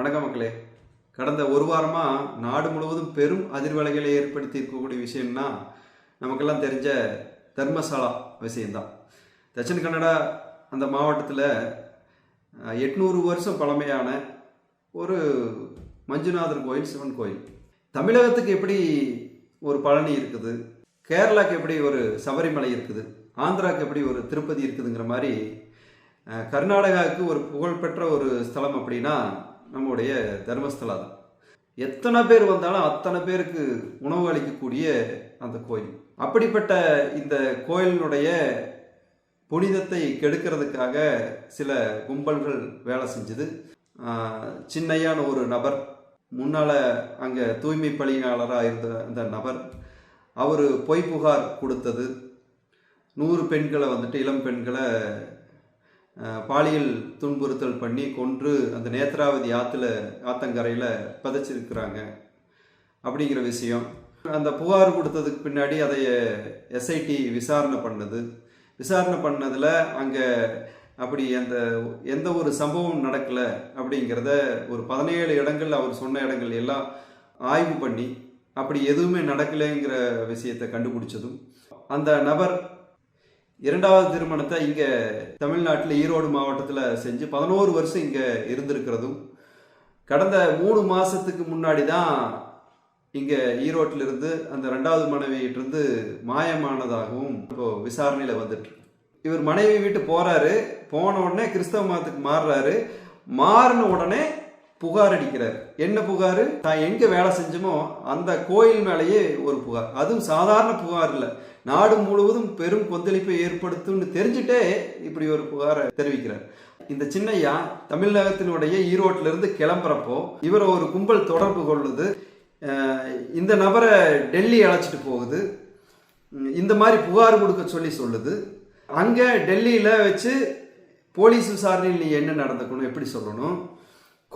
வணக்கம் மக்களே. கடந்த ஒரு வாரமாக நாடு முழுவதும் பெரும் அதிர்வலைகளை ஏற்படுத்தி இருக்கக்கூடிய விஷயம்னா நமக்கெல்லாம் தெரிஞ்ச தர்மசாலா விஷயம்தான். தட்சிண கன்னடா அந்த மாவட்டத்தில் எட்நூறு வருஷம் பழமையான ஒரு மஞ்சுநாதர் கோயில் சிவன் கோயில். தமிழகத்துக்கு எப்படி ஒரு பழனி இருக்குது? கேரளாக்கு எப்படி ஒரு சபரிமலை இருக்குது? ஆந்திராவுக்கு எப்படி ஒரு திருப்பதி இருக்குதுங்கிற மாதிரி கர்நாடகாவுக்கு ஒரு புகழ்பெற்ற ஒரு ஸ்தலம் அப்படின்னா நம்முடைய தர்மஸ்தலா தான் எத்தனை பேர் வந்தாலும் அத்தனை பேருக்கு உணவு அளிக்கக்கூடிய அந்த கோயில். அப்படிப்பட்ட இந்த கோயிலினுடைய புனிதத்தை கெடுக்கிறதுக்காக சில கும்பல்கள் வேலை செஞ்சுது. சின்னையான ஒரு நபர் முன்னால் அங்கே தூய்மை பணியாளராக இருந்த அந்த நபர் அவர் பொய் புகார் கொடுத்தது. நூறு பெண்களை வந்துட்டு இளம் பெண்களை பாலியல் துன்புறுத்தல் பண்ணி கொன்று அந்த நேத்ராவதி ஆற்றுல ஆத்தங்கரையில் புதைச்சிருக்கிறாங்க அப்படிங்கிற விஷயம். அந்த புகார் கொடுத்ததுக்கு பின்னாடி அதை எஸ்ஐடி விசாரணை பண்ணது. விசாரணை பண்ணதில் அங்கே அப்படி அந்த எந்த ஒரு சம்பவம் நடக்கலை அப்படிங்கிறத ஒரு பதினேழு இடங்கள் அவர் சொன்ன இடங்கள் எல்லாம் ஆய்வு பண்ணி அப்படி எதுவுமே நடக்கலைங்கிற விஷயத்தை கண்டுபிடிச்சதும் அந்த நபர் இரண்டாவது திருமணத்தை இங்கே தமிழ்நாட்டில் ஈரோடு மாவட்டத்தில் செஞ்சு பதினோரு வருஷம் இங்கே இருந்திருக்கிறதும் கடந்த மூணு மாதத்துக்கு முன்னாடி தான் இங்கே ஈரோட்டில் இருந்து அந்த ரெண்டாவது மனைவியிட்டிருந்து மாயமானதாகவும் இப்போ விசாரணையில் வந்துட்டு இவர் மனைவி வீட்டு போகிறாரு போன உடனே கிறிஸ்தவ மதத்துக்கு மாறுறாரு மாறின உடனே புகார் அடிக்கிறார். என்ன புகார்? நான் எங்கே வேலை செஞ்சோமோ அந்த கோயில் மேலேயே ஒரு புகார். அதுவும் சாதாரண புகார் இல்லை. நாடு முழுவதும் பெரும் கொந்தளிப்பை ஏற்படுத்தும்னு தெரிஞ்சுட்டே இப்படி ஒரு புகாரை தெரிவிக்கிறார். இந்த சின்னையா தமிழகத்தினுடைய ஈரோட்டிலிருந்து கிளம்புறப்போ இவர் ஒரு கும்பல் தொடர்பு கொள்ளுது. இந்த நபரை டெல்லி அழைச்சிட்டு போகுது. இந்த மாதிரி புகார் கொடுக்க சொல்லி சொல்லுது. அங்கே டெல்லியில் வச்சு போலீஸ் விசாரணையில் நீ என்ன நடந்துக்கணும்? எப்படி சொல்லணும்?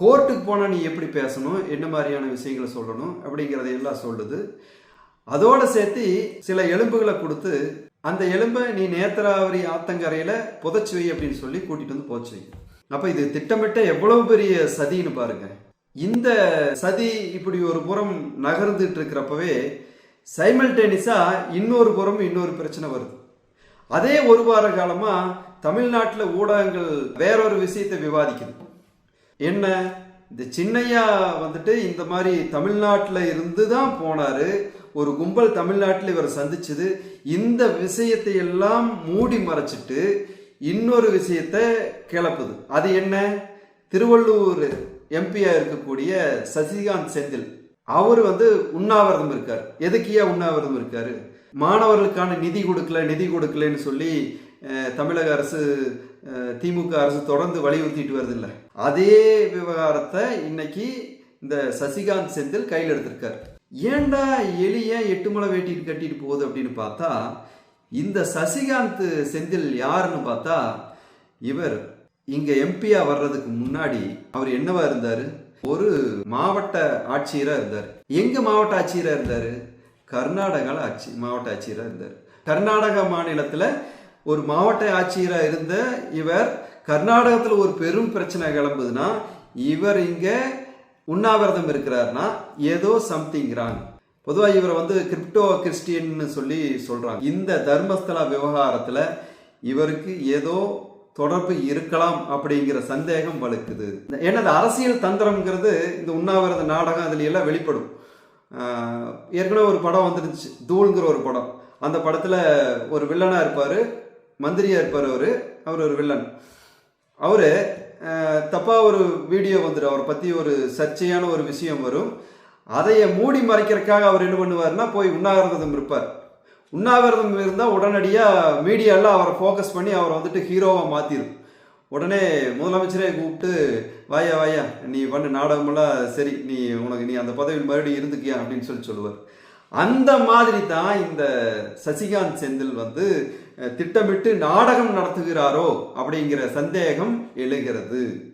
கோர்ட்டுக்கு போனால் நீ எப்படி பேசணும்? என்ன மாதிரியான விஷயங்களை சொல்லணும்? அப்படிங்கிறத எல்லாம் சொல்லுது. அதோட சேர்த்து சில எலும்புகளை கொடுத்து அந்த எலும்பை நீ நேத்திராவரி ஆத்தங்கரையில் புதைச்சி வை அப்படின்னு சொல்லி கூட்டிகிட்டு வந்து போச்சு. அப்போ இது திட்டமிட்ட எவ்வளவு பெரிய சதின்னு பாருங்க. இந்த சதி இப்படி ஒரு புறம் நகர்ந்துட்டு இருக்கிறப்பவே சைமல்டேனிஸாக இன்னொரு புறம் இன்னொரு பிரச்சனை வருது. அதே ஒரு வார காலமாக தமிழ்நாட்டில் ஊடகங்கள் வேறொரு விஷயத்தை விவாதிக்குது. என்ன? இந்த சின்னையா வந்துட்டு இந்த மாதிரி தமிழ்நாட்டில் இருந்து தான் போனார். ஒரு கும்பல் தமிழ்நாட்டில் இவரை சந்திச்சது. இந்த விஷயத்தை எல்லாம் மூடி மறைச்சிட்டு இன்னொரு விஷயத்தை கிளப்புது. அது என்ன? திருவள்ளூர் எம்பியா இருக்கக்கூடிய சசிகாந்த் செந்தில். அவர் வந்து உண்ணாவிரதம் இருக்கார். எதுக்கியா உண்ணாவிரதம் இருக்காரு? மாணவர்களுக்கான நிதி கொடுக்கல நிதி கொடுக்கலன்னு சொல்லி தமிழக அரசு திமுக அரசு தொடர்ந்து வலியுறுத்திட்டு வருது அதே விவகாரத்தை இன்னைக்கு இந்த சசிகாந்த் செந்தில் கையில் எடுத்திருக்காரு. ஏன்டா எளிய எட்டு மலை வேட்டிட்டு கட்டிட்டு போகுது அப்படின்னு பார்த்தா இந்த சசிகாந்த் செந்தில் யாருன்னு பார்த்தா இவர் இங்க எம்பியா வர்றதுக்கு முன்னாடி அவர் என்னவா இருந்தார்? ஒரு மாவட்ட ஆட்சியராக இருந்தார். எங்க மாவட்ட ஆட்சியராக இருந்தார்? கர்நாடகால ஆட்சி மாவட்ட ஆட்சியராக இருந்தார். கர்நாடகா மாநிலத்தில் ஒரு மாவட்ட ஆட்சியராக இருந்த இவர் கர்நாடகத்தில் ஒரு பெரும் பிரச்சனை கிளம்புதுன்னா இவர் இங்கே உண்ணாவிரதம் இருக்கிறார்னா ஏதோ சம்திங் ராங் பொதுவாக இவரை வந்து கிரிப்டோ கிறிஸ்டியன்னு சொல்லி சொல்கிறாங்க இந்த தர்மஸ்தலா விவகாரத்தில் இவருக்கு ஏதோ தொடர்பு இருக்கலாம் அப்படிங்கிற சந்தேகம் வலுக்குது. எனது அரசியல் தந்திரம்ங்கிறது இந்த உண்ணாவிரத நாடகம் அதில் எல்லாம் வெளிப்படும். ஏற்கனவே ஒரு படம் வந்துருந்துச்சு தூள்ங்கிற ஒரு படம். அந்த படத்தில் ஒரு வில்லனாக இருப்பார். மந்திரியாக இருப்பார் அவர். அவர் ஒரு வில்லன். அவர் தப்பாக ஒரு வீடியோ வந்துடும் அவரை பற்றி ஒரு சர்ச்சையான ஒரு விஷயம் வரும். அதையை மூடி மறைக்கிறதுக்காக அவர் என்ன பண்ணுவாருன்னா போய் உண்ணாவிரதம் இருப்பார். உண்ணாவிரதம் இருந்தால் உடனடியாக மீடியாலாம் அவரை ஃபோக்கஸ் பண்ணி அவரை வந்துட்டு ஹீரோவாக மாற்றிடும் உடனே முதலமைச்சரே கூப்பிட்டு வாயா வாயா நீ பண்ண நாடகமெல்லாம் சரி. நீ உனக்கு நீ அந்த பதவியில் மறுபடியும் இருந்துக்கியா? அப்படின்னு சொல்லி சொல்லுவார். அந்த மாதிரி தான் இந்த சசிகாந்த் செந்தில் வந்து திட்டமிட்டு நாடகம் நடத்துகிறாரோ அப்படிங்கிற சந்தேகம் எழுகிறது.